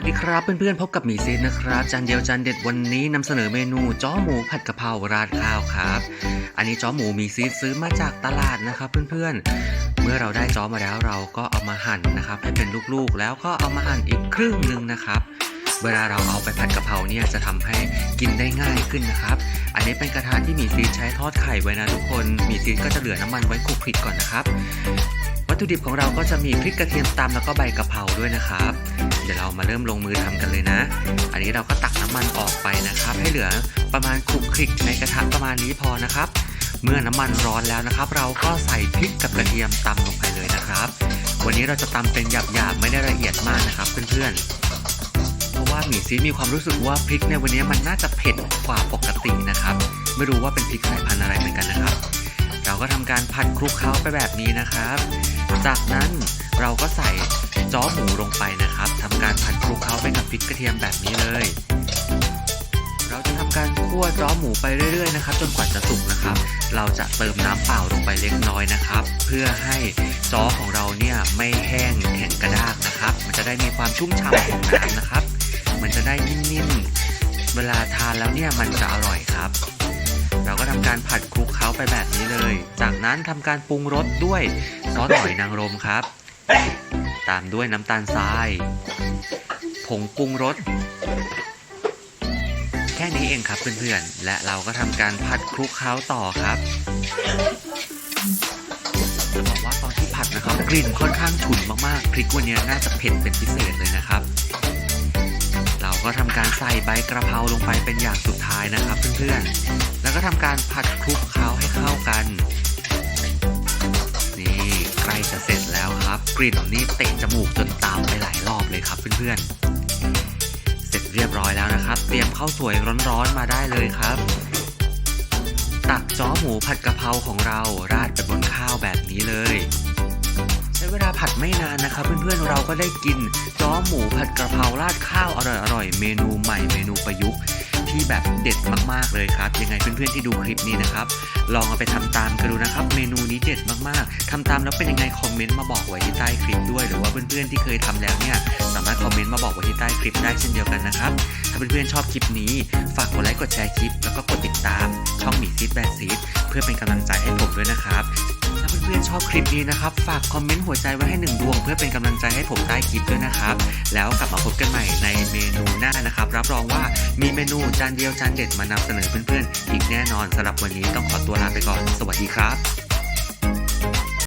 วัสดีครับเพื่อนๆพบกับหมีซีนนะครับ จานเดียวจานเด็ดวันนี้นำเสนอเมนูจ้อหมูผัดกะเพราราดข้าวครับ อันนี้จ้อหมูมีซีซื้อมาจากตลาดนะครับเพื่อนๆ เมื่อเราได้จ้อมาแล้วเราก็เอามาหั่นนะครับให้เป็นลูกๆ แล้วก็เอามาหั่นอีกครึ่งหนึ่งนะครับ เวลาเราเอาไปผัดกะเพราเนี่ยจะทำให้กินได้ง่ายขึ้นนะครับ อันนี้เป็นกระทะที่หมีซีใช้ทอดไข่ไว้นะทุกคนหมีซีก็จะเหลือน้ำมันไว้คลุกคลิกก่อนนะครับ วัตถุดิบของเราก็จะมีพริกกระเทียมตำแล้วก็ใบกะเพราด้วยนะครับ ดี๋ยวเรามาเริ่มลงมือทำกันเลยนะ อันนี้เราก็ตักน้ำมันออกไปนะครับ ให้เหลือประมาณคลุกคลิกในกระทะประมาณนี้พอนะครับ เมื่อน้ำมันร้อนแล้วนะครับ เราก็ใส่พริกกับกระเทียมตำลงไปเลยนะครับ วันนี้เราจะตำเป็นหยาบๆไม่ได้ละเอียดมากนะครับ เพื่อนๆเพราะว่าหมี่ซีมีความรู้สึกว่าพริกในวันนี้มันน่าจะเผ็ดกว่าปกตินะครับ ไม่รู้ว่าเป็นพริกสายพันธุ์อะไรเหมือนกันนะครับ เราก็ทำการผัดคลุกเคล้าไปแบบนี้นะครับ จากนั้นเราก็ใส่ จ้อหมูลงไปนะครับทำการผัดคลุกเคล้าไปกับพริกกระเทียมแบบนี้เลย เราจะทำการคั่วจ้อหมูไปเรื่อยๆนะครับ จนกว่าจะสุกนะครับ เราจะเติมน้ำเปล่าลงไปเล็กน้อยนะครับ เพื่อให้จ้อของเราเนี่ยไม่แห้งแข็งกระด้างนะครับ มันจะได้มีความชุ่มฉ่ำของน้ำนะครับ มันจะได้นิ่มๆเวลาทานแล้วเนี่ยมันจะอร่อยครับเราก็ทำการผัดคลุกเคล้าไปแบบนี้เลย จากนั้นทำการปรุงรสด้วยซอสหอยนางรมครับ ตามด้วยน้ำตาลทราย ผงปรุงรส แค่นี้เองครับเพื่อนๆ และเราก็ทำการผัดคลุกเคล้าต่อครับจะบอกว่าตอนที่ผัดนะครับกลิ่นค่อนข้างฉุนมากๆ พริกวันนี้น่าจะเผ็ดเป็นพิเศษเลยนะครับ เราก็ทำการใส่ใบกระเพราลงไปเป็นอย่างสุดท้ายนะครับเพื่อนๆ แล้วก็ทำการผัดคลุกเคล้าให้เข้ากัน นี่ใกล้จะเสร็จ แล้วครับกลิ่นนี่เตะจมูกจนตามไปหลายรอบเลยครับเพื่อนๆ เสร็จเรียบร้อยแล้วนะครับ เตรียมข้าวสวยร้อนๆมาได้เลยครับ ตักจ้อหมูผัดกะเพราของเราราดไปบนข้าวแบบนี้เลย ใช้เวลาผัดไม่นานนะครับ เพื่อนๆเราก็ได้กินจ้อหมูผัดกะเพราราดข้าวอร่อยๆเมนูใหม่เมนูประยุกต์ ที่แบบเด็ดมากๆเลยครับ ยังไงเพื่อนๆที่ดูคลิปนี้นะครับ ลองเอาไปทำตามกันดูนะครับ เมนูนี้เด็ดมากๆทำตามแล้วเป็นยังไงคอมเมนต์มาบอกไว้ที่ใต้คลิปด้วย หรือว่าเพื่อนๆที่เคยทำแล้วเนี่ยสามารถคอมเมนต์มาบอกไว้ที่ใต้คลิปได้เช่นเดียวกันนะครับ ถ้าเพื่อนๆชอบคลิปนี้ ฝากกดไลค์กดแชร์คลิป แล้วก็กดติดตามช่องหมีซีดแบนซีดเพื่อเป็นกำลังใจให้ผมด้วยนะครับ นชอบคลิปนี้นะครับ ฝากคอมเมนต์หัวใจไว้ให้หนึ่งดวง เพื่อเป็นกำลังใจให้ผมใต้คลิปด้วยนะครับ แล้วกลับมาพบกันใหม่ในเมนูหน้านะครับ รับรองว่ามีเมนูจานเดียวจานเด็ดมานำเสนอเพื่อนๆ อีกแน่นอนสำหรับวันนี้ต้องขอตัวลาไปก่อน สวัสดีครับ